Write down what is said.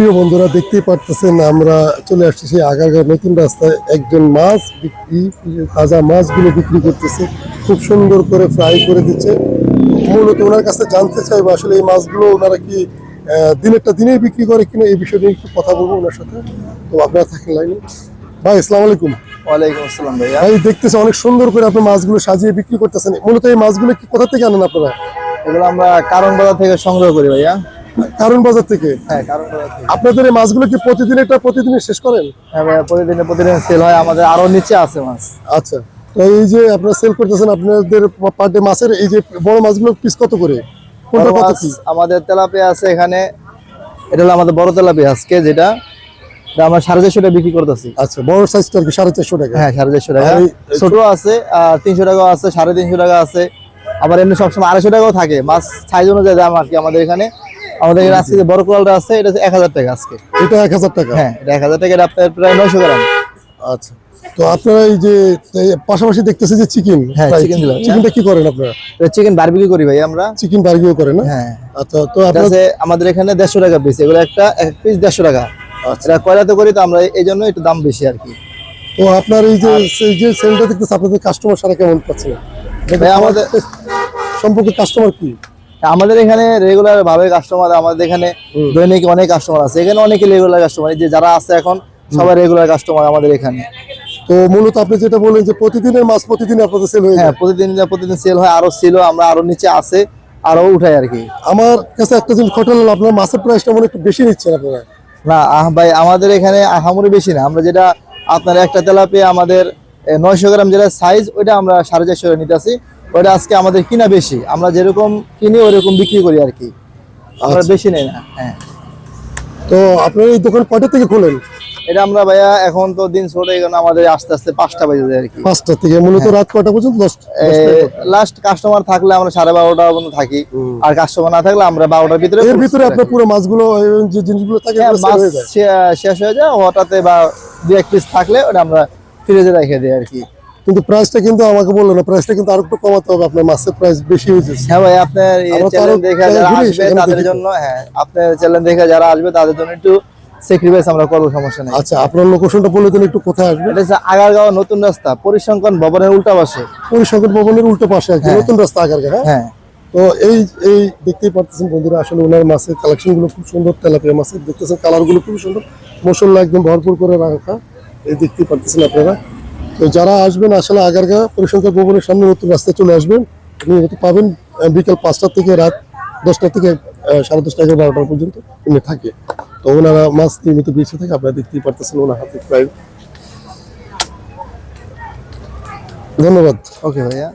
প্রিয় বন্ধুরা দেখতেই পারতেছেন আমরা চলে আসছি সেই আগারগাঁও নতুন রাস্তায়। একজন মাছ বিক্রি তাজা মাছগুলো বিক্রি করতেছে। খুব সুন্দর করে ফ্রাই করে দিচ্ছে। মূলত ওনার কাছে জানতে চাইব আসলে এই মাছগুলো ওনারা কি দিনেরটা দিনেই বিক্রি করে কিনা এই বিষয়ে নিয়ে একটু কথা বলব ওনার সাথে। তো আপনারা থাকেন লাইনে। ভাই আসসালামু আলাইকুম। ওয়ালাইকুম আসসালাম ভাইয়া। ভাই দেখতেছে অনেক সুন্দর করে আপনি মাছগুলো সাজিয়ে বিক্রি করতেছেন। মূলত এই মাছগুলো কি কোথা থেকে আনেন আপনারা? এগুলো আমরা কারণ বাজার থেকে সংগ্রহ করি ভাইয়া। কারণ বাজার থেকে? হ্যাঁ কারণ বাজার থেকে। আপনাদের এই মাছগুলো কি প্রতিদিন এটা প্রতিদিনই শেষ করেন? হ্যাঁ ভাইয়া প্রতিদিনে প্রতিদিন সেল হয়। আমাদের আরও নিচে আছে মাছ। আচ্ছা তো এই যে আপনারা সেল করতেছেন আপনাদের পার ডে মাছের এই যে বড় মাছগুলো পিস কত করে? কোনটা কত মাছ আমাদের তেলাপিয়া আছে এখানে। এটা হলো আমাদের বড় তেলাপিয়া আজকে যেটা আমরা সাড়ে চারশো টাকা বিক্রি করতেছি। আচ্ছা বড় সাইজটা আর কি? সাড়ে চারশো টাকা? হ্যাঁ সাড়ে চারশো টাকা। ছোট আছে আর তিনশো টাকাও আছে সাড়ে তিনশো টাকা আছে। আবার এমনি সবসময় আড়াইশো টাকাও থাকে। মাছ সাইজ অনুযায়ী দাম আর কি আমাদের এখানে। আমাদের আজকে যে বড় কোয়ালটা আছে এটা এক হাজার টাকা আজকে। এটা এক হাজার টাকা? হ্যাঁ এটা এক হাজার টাকা এটা আপনার প্রায় নয়শো গ্রাম। আচ্ছা। তো আপনারা এই যে পাশাপাশি দেখতেছি যে চিকেন হ্যাঁ, chicken দিলাম। চিকেনটা কি করেন আপনারা? চিকেন বারবিকিউ করি ভাই আমরা। চিকেন বার্গিও করেন না? হ্যাঁ। আচ্ছা তো এটা আপনারা আমাদের এখানে দেড়শো টাকা পিস এগুলো একটা এক পিস দেড়শো টাকা। আচ্ছা। এটা কয়লাতে করি তো আমরা এই জন্য একটু দাম বেশি আর কি। তো আপনার এই যে এই যে সেলটা দেখতেছে আপনাদের কাস্টমার সারা কেমন পাচ্ছেন ভাই, আমাদের সম্পর্কে কাস্টমার কি? আমাদের এখানে রেগুলার ভাবে কাস্টমার আমাদের এখানে দৈনিক অনেক কাস্টমার আছে। এখানে অনেকে রেগুলার কাস্টমার যে যারা আছে এখন সবাই রেগুলার কাস্টমার আমাদের এখানে। তো মূলত আপনি যেটা বলেন যে প্রতিদিনের মাছ প্রতিদিন আপনাদের সেল হয়ে হ্যাঁ প্রতিদিন প্রতিদিন সেল হয় আরও ছিল আমরা আরও নিচে আছে আরও উঠাই আর কি। আমার কাছে একটা জিনিস খটল হলো আপনার মাছের প্রাইসটা মনে একটু বেশি নিচ্ছেন আপনারা? না আহ ভাই আমাদের এখানে আহামরি বেশি না। আমরা যেটা আপনার একটা তেলাপিয়া আমাদের নয়শো গ্রাম যেটা সাইজ ওইটা আমরা সাড়ে চারশো নিতে আসি ওইটা আজকে আমাদের কিনা বেশি। আমরা যেরকম কিনি ওরকম বিক্রি করি আর কি। আমরা আচ্ছা। বেশি নেই না হ্যাঁ। তো আপনার এই দোকান কয়টা থেকে খোলেন? এটা আমরা ভাইয়া এখন তো দিন ছোট এখানে আমাদের আস্তে আস্তে পাঁচটা বাজে যায় আর কি। পাঁচটা থেকে মূলত হ্যাঁ। রাত কটা পর্যন্ত? লাস্ট কাস্টমার থাকলে আমরা সাড়ে বারোটা পর্যন্ত থাকি। আর কাস্টমার না থাকলে আমরা বারোটার ভিতরে এর ভিতরে আপনার পুরো মাছগুলো যে জিনিসগুলো থাকে হ্যাঁ, মাছ শেষ হয়ে যায় হঠাৎ বা দু এক পিস থাকলে ওটা আমরা ফ্রিজে রেখে দিই আর কি। কিন্তু প্রাইসটা কিন্তু আমাকে বলল না প্রাইসটা কিন্তু আরও একটু কমাতে হবে আপনার মাছের প্রাইস বেশি হয়ে যাচ্ছে হ্যাঁ ভাই আপনার চ্যানেল দেখে যারা আসবে তাদের জন্য হ্যাঁ আপনার চ্যানেল দেখে যারা আসবে তাদের জন্য একটু স্যাক্রিফাইস আমরা করব সমস্যা নেই। আচ্ছা আপনার লোকেশনটা বলে দিন একটু কোথায় আসবে? এটা আগারগাঁও নতুন রাস্তা পরিসংখ্যান ভবনের উল্টা পাশে। পরিসংখ্যান ভবনের উল্টো পাশে আছে হ্যাঁ। নতুন রাস্তা হ্যাঁ? হ্যাঁ। তো এই এই দেখতেই পারতেছেন বন্ধুরা আসলে ওনার মাছের কালেকশনগুলো খুব সুন্দর তেলাপিয়া মাছের দেখতেছেন কালারগুলো খুব সুন্দর মশলা একদম ভরপুর করে রাখা এই দেখতেই পারতেছেন আপনারা। তো যারা আসবেন, আসলে আগারগা পরিসংখ্যান ভবনের সামনে নতুন রাস্তায় চলে আসবেন। নিয়মিত পাবেন বিকেল বিকাল পাঁচটা থেকে রাত দশটা থেকে সাড়ে দশটা থেকে বারোটা পর্যন্ত এনে থাকে। তো ওনারা মাছ নিয়মিত বেঁচে থাকে, আপনারা দেখতেই পারতেছেন ওনার হাতে প্রায়। ধন্যবাদ। ওকে ভাইয়া।